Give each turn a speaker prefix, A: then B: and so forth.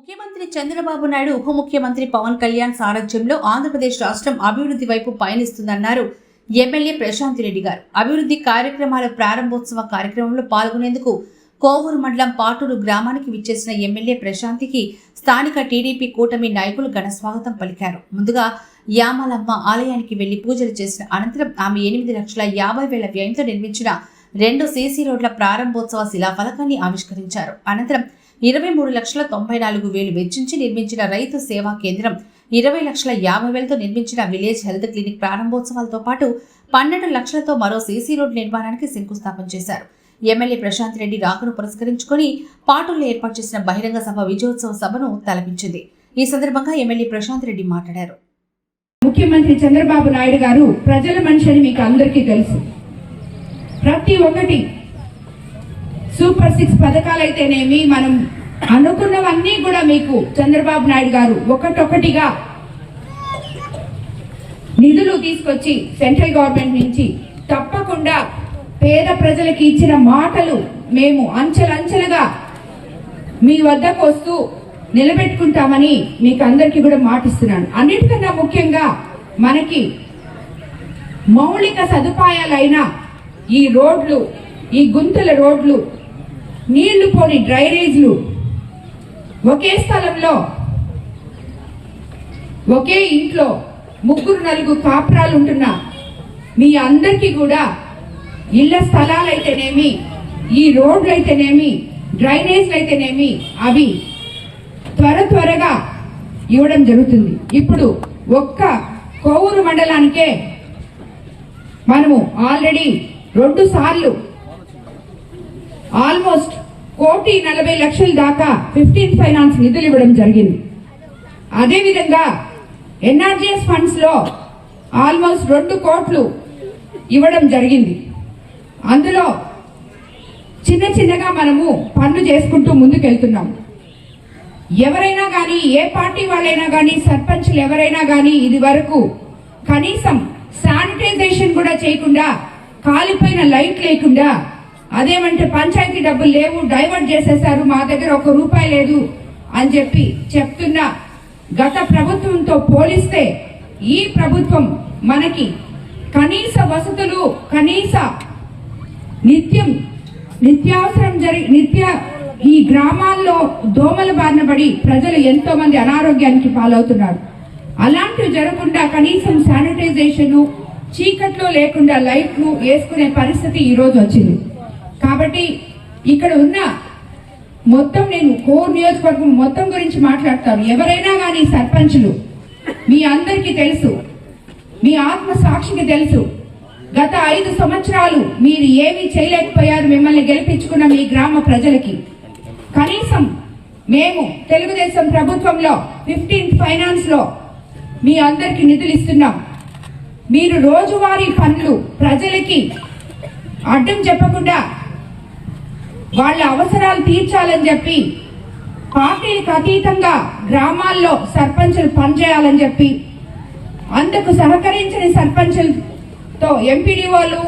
A: ముఖ్యమంత్రి చంద్రబాబు నాయుడు ఉప ముఖ్యమంత్రి పవన్ కళ్యాణ్ సారథ్యంలో ఆంధ్రప్రదేశ్ రాష్ట్రం అభివృద్ధి వైపు పయనిస్తుందన్నారు ఎమ్మెల్యే ప్రశాంత్ రెడ్డి గారు. అభివృద్ధి కార్యక్రమాల ప్రారంభోత్సవ కార్యక్రమంలో పాల్గొనేందుకు కోవూరు మండలం పాటూరు గ్రామానికి విచ్చేసిన ఎమ్మెల్యే ప్రశాంతికి స్థానిక టీడీపీ కూటమి నాయకులు ఘన స్వాగతం పలికారు. ముందుగా యామాలమ్మ ఆలయానికి వెళ్ళి పూజలు చేసిన అనంతరం ఆమె ఎనిమిది లక్షల యాభై వేల వ్యయంతో నిర్మించిన రెండు సీసీ రోడ్ల ప్రారంభోత్సవ శిలాఫలకాన్ని ఆవిష్కరించారు. అనంతరం ఇరవై మూడు లక్షల తొంభై నాలుగు వేలు వెచ్చించి నిర్మించిన రైతు సేవా కేంద్రం ఇరవై లక్షల యాభై వేలతో నిర్మించిన విలేజ్ హెల్త్ క్లినిక్ ప్రారంభోత్సవాలతో పాటు పన్నెండు లక్షలతో మరో సీసీ రోడ్ నిర్మాణానికి శంకుస్థాపన చేశారు. ఎమ్మెల్యే ప్రశాంత్ రెడ్డి రాకను పురస్కరించుకొని పాటూరులో ఏర్పాటు చేసిన బహిరంగ సభ విజయోత్సవ సభను తలపించింది. ఈ సందర్భంగా ఎమ్మెల్యే ప్రశాంత్ రెడ్డి మాట్లాడారు.
B: ముఖ్యమంత్రి చంద్రబాబు నాయుడు గారు ప్రజల మనిషి అని మీకు అందరికీ తెలుసు. ప్రతి ఒక్కటి సూపర్ సిక్స్ పథకాలైతేనేమి మనం అనుకున్నవన్నీ కూడా మీకు చంద్రబాబు నాయుడు గారు ఒకటొకటిగా నిధులు తీసుకొచ్చి సెంట్రల్ గవర్నమెంట్ నుంచి తప్పకుండా పేద ప్రజలకి ఇచ్చిన మాటలు మేము అంచెలంచెలుగా మీ వద్దకు వస్తూ నిలబెట్టుకుంటామని మీకు అందరికీ కూడా మాటిస్తున్నాను. అన్నిటికన్నా ముఖ్యంగా మనకి మౌలిక సదుపాయాలైన ఈ రోడ్లు ఈ గుంతల రోడ్లు నీళ్ళు పోని డ్రైనేజ్లు ఒకే స్థలంలో ఒకే ఇంట్లో ముగ్గురు నలుగురు కాపురాలు ఉంటున్న మీ అందరికీ కూడా ఇళ్ళ స్థలాలైతేనేమి ఈ రోడ్లు అయితేనేమి డ్రైనేజ్లు అయితేనేమి అవి త్వర త్వరగా ఇవ్వడం జరుగుతుంది. ఇప్పుడు ఒక్క కోవూరు మండలానికే మనము ఆల్రెడీ రెండు సార్లు ఆల్మోస్ట్ కోటి నలభై లక్షల దాకా ఫిఫ్టీన్ ఫైనాన్స్ నిధులు ఇవ్వడం జరిగింది. అదేవిధంగా ఎన్ఆర్జీఎస్ ఫండ్స్లో ఆల్మోస్ట్ రెండు కోట్లు ఇవ్వడం జరిగింది. అందులో చిన్న చిన్నగా మనము పనులు చేసుకుంటూ ముందుకెళ్తున్నాం. ఎవరైనా కానీ ఏ పార్టీ వాళ్ళైనా కానీ సర్పంచ్లు ఎవరైనా కానీ ఇది వరకు కనీసం శానిటైజేషన్ కూడా చేయకుండా కాలిపోయిన లైట్ లేకుండా అదేమంటే పంచాయతీ డబ్బులు లేవు డైవర్ట్ చేసేసారు మా దగ్గర ఒక రూపాయి లేదు అని చెప్పి చెప్తున్నా గత ప్రభుత్వంతో పోలిస్తే ఈ ప్రభుత్వం మనకి కనీస వసతులు కనీస నిత్యం నిత్యావసరం జరి నిత్య ఈ గ్రామాల్లో దోమల బారిన పడి ప్రజలు ఎంతో మంది అనారోగ్యానికి పాలవుతున్నారు. అలాంటివి జరగకుండా కనీసం శానిటైజేషన్ చీకట్లో లేకుండా లైట్లు వేసుకునే పరిస్థితి ఈ రోజు వచ్చింది. కాబట్టి ఇక్కడ ఉన్న మొత్తం నేను కోర్ నియోజకవర్గం మొత్తం గురించి మాట్లాడతాను. ఎవరైనా కానీ సర్పంచులు మీ అందరికీ తెలుసు మీ ఆత్మ సాక్షికి తెలుసు గత ఐదు సంవత్సరాలు మీరు ఏమీ చేయలేకపోయారు మిమ్మల్ని గెలిపించుకున్న మీ గ్రామ ప్రజలకి. కనీసం మేము తెలుగుదేశం ప్రభుత్వంలో ఫిఫ్టీన్త్ ఫైనాన్స్లో మీ అందరికి నిధులు ఇస్తున్నాం. మీరు రోజువారీ పనులు ప్రజలకి అడ్డం చెప్పకుండా వాళ్ళ అవసరాలు తీర్చాలని చెప్పి పార్టీలకు అతీతంగా గ్రామాల్లో సర్పంచులు పనిచేయాలని చెప్పి అందుకు సహకరించిన సర్పంచులతో ఎంపీడీఓలు